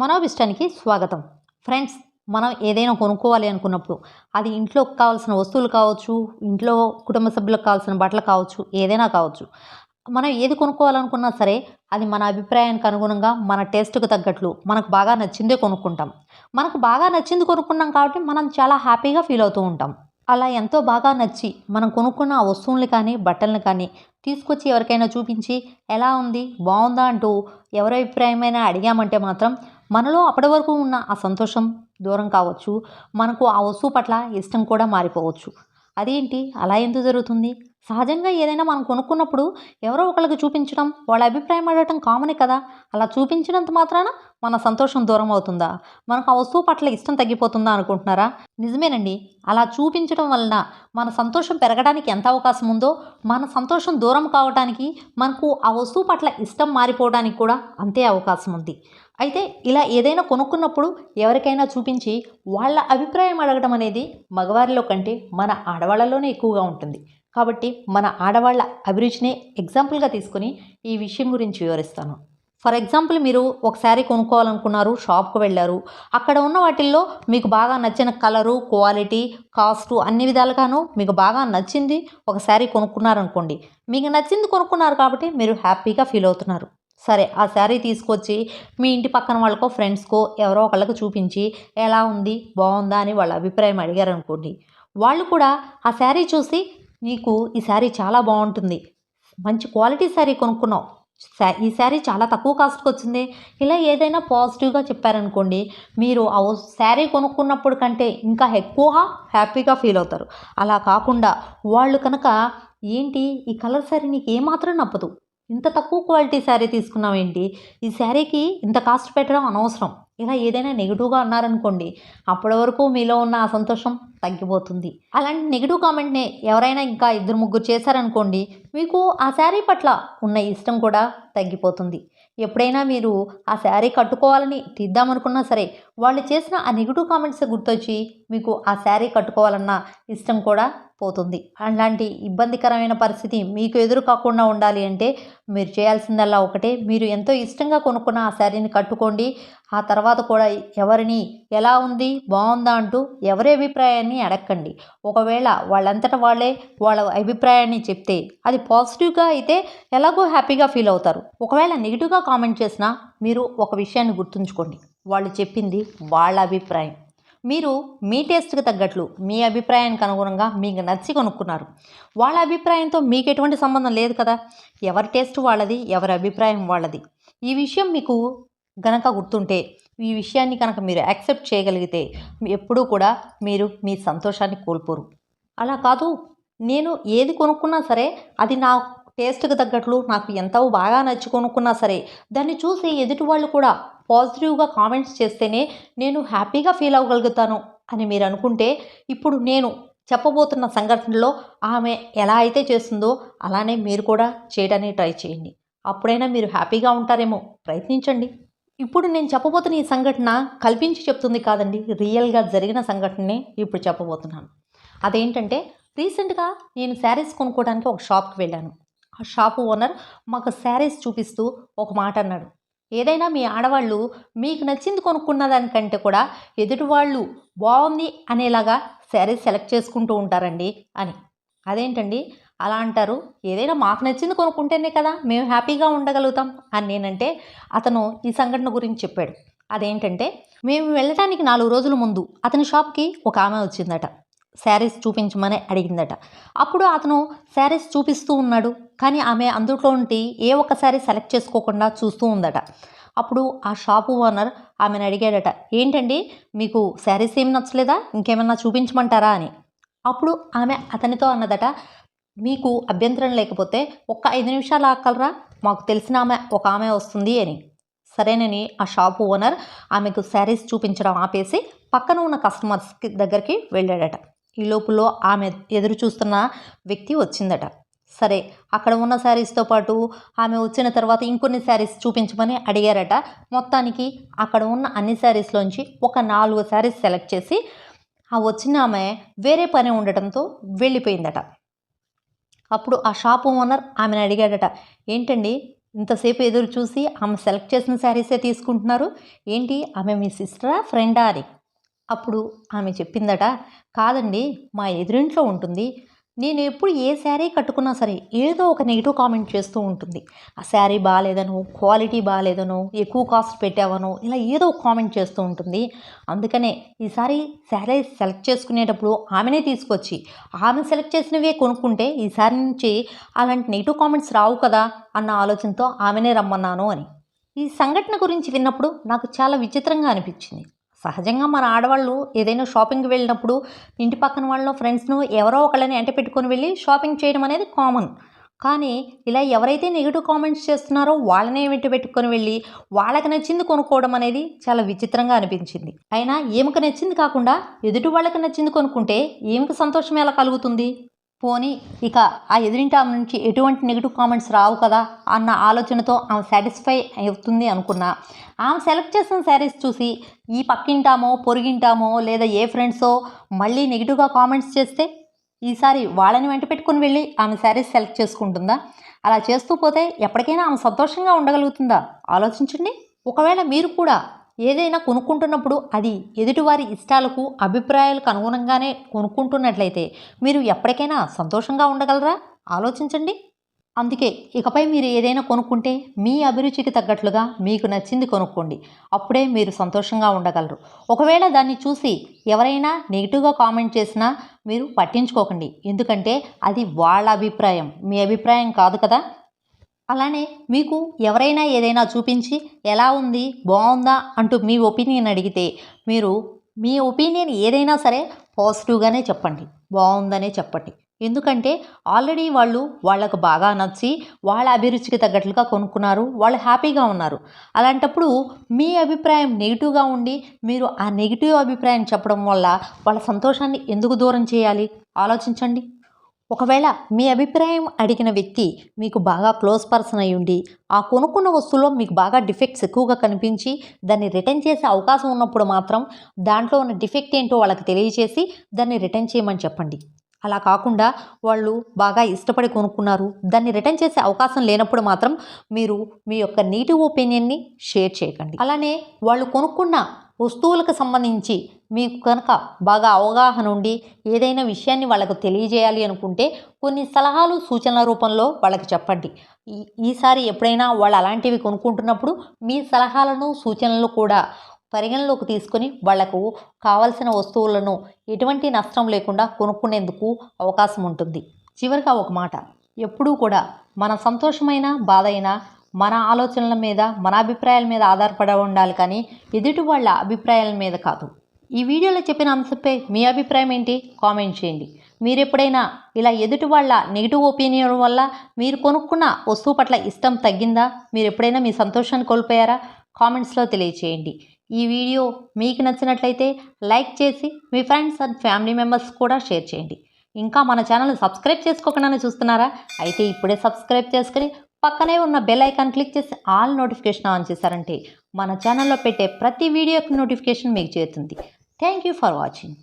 మనోభిష్టానికి స్వాగతం. ఫ్రెండ్స్ మనం ఏదైనా కొనుక్కోవాలి అనుకున్నప్పుడు అది ఇంట్లో కావాల్సిన వస్తువులు కావచ్చు ఇంట్లో కుటుంబ సభ్యులకు కావాల్సిన బట్టలు కావచ్చు ఏదైనా కావచ్చు. మనం ఏది కొనుక్కోవాలనుకున్నా సరే అది మన అభిప్రాయానికి అనుగుణంగా మన టేస్ట్కి తగ్గట్లు మనకు బాగా నచ్చిందే కొనుక్కుంటాం. మనకు బాగా నచ్చింది కొనుక్కున్నాం కాబట్టి మనం చాలా హ్యాపీగా ఫీల్ అవుతూ ఉంటాం. అలా ఎంతో బాగా నచ్చి మనం కొనుక్కున్న ఆ వస్తువుల్ని కానీ బట్టల్ని కానీ తీసుకొచ్చి ఎవరికైనా చూపించి ఎలా ఉంది? బాగుందా? అంటూ ఎవరి అభిప్రాయమైనా అడిగామంటే మాత్రం మనలో అప్పటి వరకు ఉన్న ఆ సంతోషం దూరం కావచ్చు. మనకు ఆ వస్తువు పట్ల ఇష్టం కూడా మారిపోవచ్చు. అదేంటి? అలా ఎందుకు జరుగుతుంది? సహజంగా ఏదైనా మనం కొనుక్కున్నప్పుడు ఎవరో ఒకరికి చూపించడం వాళ్ళ అభిప్రాయం అడగటం కామనే కదా. అలా చూపించినంత మాత్రాన మన సంతోషం దూరం అవుతుందా? మనకు ఆ వస్తువు పట్ల ఇష్టం తగ్గిపోతుందా అనుకుంటున్నారా? నిజమేనండి. అలా చూపించడం వలన మన సంతోషం పెరగడానికి ఎంత అవకాశం ఉందో మన సంతోషం దూరం కావడానికి మనకు ఆ వస్తువు పట్ల ఇష్టం మారిపోవడానికి కూడా అంతే అవకాశం ఉంది. అయితే ఇలా ఏదైనా కొనుక్కున్నప్పుడు ఎవరికైనా చూపించి వాళ్ళ అభిప్రాయం అడగడం అనేది మగవారిలో కంటే మన ఆడవాళ్ళలోనే ఎక్కువగా ఉంటుంది. కాబట్టి మన ఆడవాళ్ళ అభిరుచినే ఎగ్జాంపుల్గా తీసుకొని ఈ విషయం గురించి వివరిస్తాను. ఫర్ ఎగ్జాంపుల్ మీరు ఒక శారీ కొనుక్కోవాలనుకున్నారు షాప్కి వెళ్ళారు. అక్కడ ఉన్న వాటిల్లో మీకు బాగా నచ్చిన కలరు క్వాలిటీ కాస్ట్ అన్ని విధాలుగాను మీకు బాగా నచ్చింది ఒక శారీ కొనుక్కున్నారనుకోండి. మీకు నచ్చింది కొనుక్కున్నారు కాబట్టి మీరు హ్యాపీగా ఫీల్ అవుతున్నారు. సరే ఆ శారీ తీసుకొచ్చి మీ ఇంటి పక్కన వాళ్ళకో ఫ్రెండ్స్కో ఎవరో ఒకళ్ళకి చూపించి ఎలా ఉంది? బాగుందా? అని వాళ్ళ అభిప్రాయం అడిగారు అనుకోండి వాళ్ళు కూడా ఆ శారీ చూసి నీకు ఈ శారీ చాలా బాగుంటుంది. మంచి క్వాలిటీ శారీ కొనుక్కున్నావు. ఈ శారీ చాలా తక్కువ కాస్ట్కి వచ్చింది. ఇలా ఏదైనా పాజిటివ్గా చెప్పారనుకోండి మీరు ఆ శారీ కొనుక్కున్నప్పుడు కంటే ఇంకా ఎక్కువ హ్యాపీగా ఫీల్ అవుతారు. అలా కాకుండా వాళ్ళు కనుక ఏంటి? ఈ కలర్ శారీ నీకు ఏమాత్రం నప్పదు. ఇంత తక్కువ క్వాలిటీ శారీ తీసుకున్నాం ఏంటి ఈ శారీకి ఇంత కాస్ట్ పెట్టడం అనవసరం. ఇలా ఏదైనా నెగిటివ్గా అన్నారనుకోండి అప్పటి వరకు మీలో ఉన్న ఆ సంతోషం తగ్గిపోతుంది. అలాంటి నెగిటివ్ కామెంట్ని ఎవరైనా ఇంకా ఇద్దరు ముగ్గురు చేశారనుకోండి మీకు ఆ శారీ పట్ల ఉన్న ఇష్టం కూడా తగ్గిపోతుంది. ఎప్పుడైనా మీరు ఆ శారీ కట్టుకోవాలని తీద్దామనుకున్నా సరే వాళ్ళు చేసిన ఆ నెగిటివ్ కామెంట్స్ గుర్తొచ్చి మీకు ఆ శారీ కట్టుకోవాలన్న ఇష్టం కూడా పోతుంది. అలాంటి ఇబ్బందికరమైన పరిస్థితి మీకు ఎదురు కాకుండా ఉండాలి అంటే మీరు చేయాల్సిందల్లా ఒకటే. మీరు ఎంతో ఇష్టంగా కొనుక్కున్న ఆ శారీని కట్టుకోండి. ఆ తర్వాత కూడా ఎవరిని ఎలా ఉంది బాగుందా అంటూ ఎవరి అభిప్రాయాన్ని అడగండి ఒకవేళ వాళ్ళంతట వాళ్ళే వాళ్ళ అభిప్రాయాన్ని చెప్తే అది పాజిటివ్గా అయితే ఎలాగో హ్యాపీగా ఫీల్ అవుతారు. ఒకవేళ నెగిటివ్గా కామెంట్ చేసినా మీరు ఒక విషయాన్ని గుర్తుంచుకోండి. వాళ్ళు చెప్పింది వాళ్ళ అభిప్రాయం. మీరు మీ టేస్ట్కి తగ్గట్లు మీ అభిప్రాయానికి అనుగుణంగా మీకు నచ్చి కొనుక్కున్నారు. వాళ్ళ అభిప్రాయంతో మీకు ఎటువంటి సంబంధం లేదు కదా? ఎవరి టేస్ట్ వాళ్ళది ఎవరి అభిప్రాయం వాళ్ళది. ఈ విషయం మీకు గనక గుర్తుంటే ఈ విషయాన్ని కనుక మీరు యాక్సెప్ట్ చేయగలిగితే ఎప్పుడూ కూడా మీరు మీ సంతోషాన్ని కోల్పోరు. అలా కాదు నేను ఏది కొనుక్కున్నా సరే అది నా టేస్ట్కి తగ్గట్లు నాకు ఎంతో బాగా నచ్చి కొనుక్కున్నా సరే దాన్ని చూసి ఎదుటి వాళ్ళు కూడా పాజిటివ్గా కామెంట్స్ చేస్తేనే నేను హ్యాపీగా ఫీల్ అవ్వగలుగుతాను అని మీరు అనుకుంటే ఇప్పుడు నేను చెప్పబోతున్న సంఘటనలో ఆమె ఎలా అయితే చేస్తుందో అలానే మీరు కూడా చేయడానికి ట్రై చేయండి. అప్పుడైనా మీరు హ్యాపీగా ఉంటారేమో ప్రయత్నించండి. ఇప్పుడు నేను చెప్పబోతున్న ఈ సంఘటన కల్పించి చెప్తుంది కాదండి. రియల్గా జరిగిన సంఘటననే ఇప్పుడు చెప్పబోతున్నాను. అదేంటంటే రీసెంట్గా నేను శారీస్ కొనుక్కోవడానికి ఒక షాప్కి వెళ్ళాను. ఆ షాపు ఓనర్ మాకు శారీస్ చూపిస్తూ ఒక మాట అన్నాడు. ఏదైనా మీ ఆడవాళ్ళు మీకు నచ్చింది కొనుక్కున్న దానికంటే కూడా ఎదుటి వాళ్ళు బాగుంది అనేలాగా శారీస్ సెలెక్ట్ చేసుకుంటూ ఉంటారండి అని. అదేంటండి? అలా అంటారు ఏదైనా మాకు నచ్చింది కొనుక్కుంటేనే కదా మేము హ్యాపీగా ఉండగలుగుతాం అని నేనంటే అతను ఈ సంఘటన గురించి చెప్పాడు. అదేంటంటే మేము వెళ్ళటానికి నాలుగు రోజుల ముందు అతని షాప్కి ఒక ఆమె వచ్చిందట. శారీస్ చూపించమని అడిగిందట. అప్పుడు అతను శారీస్ చూపిస్తూ ఉన్నాడు. కానీ ఆమె అందులో ఉండి ఏ ఒక్క శారీ సెలెక్ట్ చేసుకోకుండా చూస్తూ ఉందట. అప్పుడు ఆ షాపు ఓనర్ ఆమెను అడిగాడట ఏంటండి? మీకు శారీస్ ఏమి నచ్చలేదా? ఇంకేమన్నా చూపించమంటారా? అని. అప్పుడు ఆమె అతనితో అన్నదట మీకు అభ్యంతరం లేకపోతే ఒక్క ఐదు నిమిషాలు ఆకలరా మాకు తెలిసిన ఆమె ఒక ఆమె వస్తుంది అని. సరేనని ఆ షాపు ఓనర్ ఆమెకు శారీస్ చూపించడం ఆపేసి పక్కన ఉన్న కస్టమర్స్ దగ్గరికి వెళ్ళాడట. ఈ లోపులో ఆమె ఎదురు చూస్తున్న వ్యక్తి వచ్చిందట. సరే అక్కడ ఉన్న శారీస్తో పాటు ఆమె వచ్చిన తర్వాత ఇంకొన్ని శారీస్ చూపించమని అడిగారట. మొత్తానికి అక్కడ ఉన్న అన్ని శారీస్లోంచి ఒక నాలుగు శారీస్ సెలెక్ట్ చేసి ఆ వచ్చిన ఆమె వేరే పని ఉండటంతో వెళ్ళిపోయిందట. అప్పుడు ఆ షాప్ ఓనర్ ఆమెను అడిగాడట ఏంటండి ఇంతసేపు ఎదురు చూసి ఆమె సెలెక్ట్ చేసిన శారీసే తీసుకుంటున్నారు? ఏంటి ఆమె మీ సిస్టరా ఫ్రెండా అని? అప్పుడు ఆమె చెప్పిందట కాదండి మా ఎదురింట్లో ఉంటుంది. నేను ఎప్పుడు ఏ శారీ కట్టుకున్నా సరే ఏదో ఒక నెగిటివ్ కామెంట్ చేస్తూ ఉంటుంది. ఆ శారీ బాగాలేదనో క్వాలిటీ బాగాలేదనో ఎక్కువ కాస్ట్ పెట్టావనో ఇలా ఏదో ఒక కామెంట్ చేస్తూ ఉంటుంది. అందుకనే ఈసారి శారీ సెలెక్ట్ చేసుకునేటప్పుడు ఆమెనే తీసుకొచ్చి ఆమె సెలెక్ట్ చేసినవే కొనుక్కుంటే ఈసారి నుంచి అలాంటి నెగిటివ్ కామెంట్స్ రావు కదా అన్న ఆలోచనతో ఆమెనే రమ్మన్నాను అని. ఈ సంఘటన గురించి విన్నప్పుడు నాకు చాలా విచిత్రంగా అనిపించింది. సహజంగా మన ఆడవాళ్ళు ఏదైనా షాపింగ్కి వెళ్ళినప్పుడు ఇంటి పక్కన వాళ్ళు ఫ్రెండ్స్ను ఎవరో ఒకళ్ళని ఎంట పెట్టుకొని వెళ్ళి షాపింగ్ చేయడం అనేది కామన్. కానీ ఇలా ఎవరైతే నెగిటివ్ కామెంట్స్ చేస్తున్నారో వాళ్ళనే వెంట పెట్టుకొని వెళ్ళి వాళ్ళకి నచ్చింది కొనుక్కోవడం అనేది చాలా విచిత్రంగా అనిపించింది. అయినా ఏమికి నచ్చింది కాకుండా ఎదుటి వాళ్ళకి నచ్చింది కొనుక్కుంటే ఏమికి సంతోషం ఎలా కలుగుతుంది? పోని ఇక ఆ ఎదురింటి ఆమె నుంచి ఎటువంటి నెగిటివ్ కామెంట్స్ రావు కదా అన్న ఆలోచనతో ఆమె సాటిస్ఫై అవుతుంది అనుకున్నా. ఆమె సెలెక్ట్ చేసిన శారీస్ చూసి ఈ పక్కింటామో పొరిగింటామో లేదా ఏ ఫ్రెండ్సో మళ్ళీ నెగిటివ్గా కామెంట్స్ చేస్తే ఈసారి వాళ్ళని వెంట పెట్టుకుని వెళ్ళి ఆమె శారీస్ సెలెక్ట్ చేసుకుంటుందా? అలా చేస్తూ పోతే ఎప్పటికైనా ఆమె సంతోషంగా ఉండగలుగుతుందా? ఆలోచించండి. ఒకవేళ మీరు కూడా ఏదైనా కొనుక్కుంటున్నప్పుడు అది ఎదుటివారి ఇష్టాలకు అభిప్రాయాలకు అనుగుణంగానే కొనుక్కుంటున్నట్లయితే మీరు ఎప్పటికైనా సంతోషంగా ఉండగలరా? ఆలోచించండి. అందుకే ఇకపై మీరు ఏదైనా కొనుక్కుంటే మీ అభిరుచికి తగ్గట్లుగా మీకు నచ్చింది కొనుక్కోండి. అప్పుడే మీరు సంతోషంగా ఉండగలరు. ఒకవేళ దాన్ని చూసి ఎవరైనా నెగిటివ్గా కామెంట్ చేసినా మీరు పట్టించుకోకండి. ఎందుకంటే అది వాళ్ళ అభిప్రాయం. మీ అభిప్రాయం కాదు కదా? అలానే మీకు ఎవరైనా ఏదైనా చూపించి ఎలా ఉంది? బాగుందా? అంటూ మీ ఒపీనియన్ అడిగితే మీరు మీ ఒపీనియన్ ఏదైనా సరే పాజిటివ్గానే చెప్పండి బాగుందనే చెప్పండి. ఎందుకంటే ఆల్రెడీ వాళ్ళు వాళ్ళకు బాగా నచ్చి వాళ్ళ అభిరుచికి తగ్గట్లుగా కొనుక్కున్నారు వాళ్ళు హ్యాపీగా ఉన్నారు. అలాంటప్పుడు మీ అభిప్రాయం నెగిటివ్గా ఉండి మీరు ఆ నెగిటివ్ అభిప్రాయం చెప్పడం వల్ల వాళ్ళ సంతోషాన్ని ఎందుకు దూరం చేయాలి? ఆలోచించండి. ఒకవేళ మీ అభిప్రాయం అడిగిన వ్యక్తి మీకు బాగా క్లోజ్ పర్సన్ అయ్యుండి ఆ కొనుక్కున్న వస్తువులో మీకు బాగా డిఫెక్ట్స్ ఎక్కువగా కనిపించి దాన్ని రిటర్న్ చేసే అవకాశం ఉన్నప్పుడు మాత్రం దాంట్లో ఉన్న డిఫెక్ట్ ఏంటో వాళ్ళకి తెలియజేసి దాన్ని రిటర్న్ చేయమని చెప్పండి. అలా కాకుండా వాళ్ళు బాగా ఇష్టపడి కొనుక్కున్నారు దాన్ని రిటర్న్ చేసే అవకాశం లేనప్పుడు మాత్రం మీరు మీ యొక్క నీటి ఒపీనియన్ని షేర్ చేయకండి. అలానే వాళ్ళు కొనుక్కున్న వస్తువులకు సంబంధించి మీకు కనుక బాగా అవగాహన ఉండి ఏదైనా విషయాన్ని వాళ్ళకు తెలియజేయాలి అనుకుంటే కొన్ని సలహాలు సూచనల రూపంలో వాళ్ళకి చెప్పండి. ఈసారి ఎప్పుడైనా వాళ్ళు అలాంటివి కొనుక్కుంటున్నప్పుడు మీ సలహాలను సూచనలు కూడా పరిగణలోకి తీసుకొని వాళ్ళకు కావలసిన వస్తువులను ఎటువంటి నష్టం లేకుండా కొనుక్కునేందుకు అవకాశం ఉంటుంది. చివరిగా ఒక మాట. ఎప్పుడూ కూడా మన సంతోషమైన బాధ అయినా మన ఆలోచనల మీద మన అభిప్రాయాల మీద ఆధారపడి ఉండాలి కానీ ఎదుటి వాళ్ళ అభిప్రాయాల మీద కాదు. ఈ వీడియోలో చెప్పిన అంశంపై మీ అభిప్రాయం ఏంటి? కామెంట్ చేయండి. మీరు ఎప్పుడైనా ఇలా ఎదుటి వాళ్ళ నెగిటివ్ ఒపీనియన్ వల్ల మీరు కొనుక్కున్న వస్తువు పట్ల ఇష్టం తగ్గిందా? మీరు ఎప్పుడైనా మీ సంతోషాన్ని కోల్పోయారా? కామెంట్స్లో తెలియచేయండి. ఈ వీడియో మీకు నచ్చినట్లయితే లైక్ చేసి మీ ఫ్రెండ్స్ అండ్ ఫ్యామిలీ మెంబర్స్ కూడా షేర్ చేయండి. ఇంకా మన ఛానల్ సబ్స్క్రైబ్ చేసుకోకుండా చూస్తున్నారా? అయితే ఇప్పుడే సబ్స్క్రైబ్ చేసుకుని పక్కనే ఉన్న బెల్ ఐకాన్ క్లిక్ చేసి ఆల్ నోటిఫికేషన్ ఆన్ చేశారంటే మన ఛానల్లో పెట్టే ప్రతి వీడియోకి నోటిఫికేషన్ మీకు చేరుతుంది. Thank you for watching